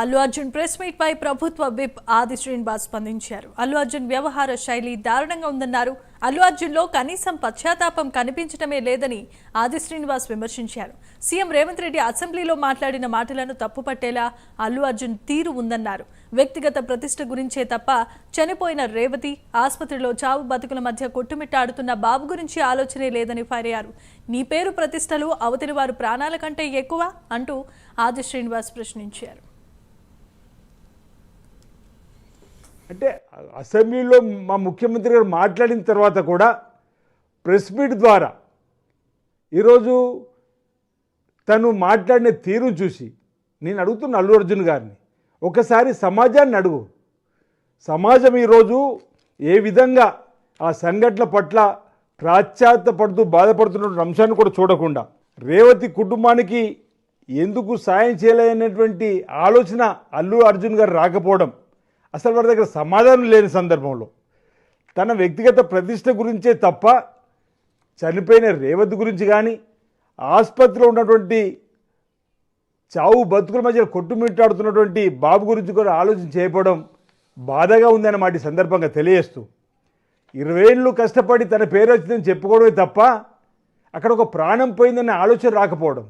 Allu Arjun press meet పై ప్రభుత్వ whip ఆది శ్రీనివాస్ స్పందించారు. అల్లు అర్జున్ వ్యవహార శైలి దారుణంగా ఉందన్నారు. అల్లు అర్జున్లో కనీసం పశ్చాత్తాపం కనిపించడమే లేదని ఆది శ్రీనివాస్ విమర్శించారు. సీఎం రేవంత్ రెడ్డి అసెంబ్లీలో మాట్లాడిన మాటలను తప్పుపట్టేలా అల్లు అర్జున్ తీరు ఉందన్నారు. వ్యక్తిగత ప్రతిష్ట గురించే తప్ప చనిపోయిన రేవతి ఆసుపత్రిలో చావు బతుకుల మధ్య కొట్టుమిట్టాడుతున్న బాబు గురించి ఆలోచనే లేదని ఫైర్ నీ పేరు ప్రతిష్టలు అవతలి వారు ప్రాణాల కంటే ఎక్కువ అంటూ ఆది శ్రీనివాస్ ప్రశ్నించారు. అంటే అసెంబ్లీలో మా ముఖ్యమంత్రి గారు మాట్లాడిన తర్వాత కూడా ప్రెస్ మీట్ ద్వారా ఈరోజు తను మాట్లాడిన తీరు చూసి నేను అడుగుతున్న అల్లు అర్జున్ గారిని ఒకసారి సమాజాన్ని అడుగు. సమాజం ఈరోజు ఏ విధంగా ఆ సంఘటనల పట్ల ప్రాశ్చాత్యపడుతూ బాధపడుతున్న అంశాన్ని కూడా చూడకుండా రేవతి కుటుంబానికి ఎందుకు సాయం చేయలేనటువంటి ఆలోచన అల్లు అర్జున్ గారు రాకపోవడం అసలు వారి దగ్గర సమాధానం లేని సందర్భంలో తన వ్యక్తిగత ప్రతిష్ట గురించే తప్ప చనిపోయిన రేవతి గురించి కానీ ఆసుపత్రిలో ఉన్నటువంటి చావు బతుకుల మధ్య కొట్టుమిట్టాడుతున్నటువంటి బాబు గురించి కూడా ఆలోచన చేయకపోవడం బాధగా ఉందని మాటి సందర్భంగా తెలియజేస్తూ. ఇరవై ఏళ్ళు కష్టపడి తన పేరు వచ్చిందని చెప్పుకోవడమే తప్ప అక్కడ ఒక ప్రాణం పోయిందనే ఆలోచన రాకపోవడం.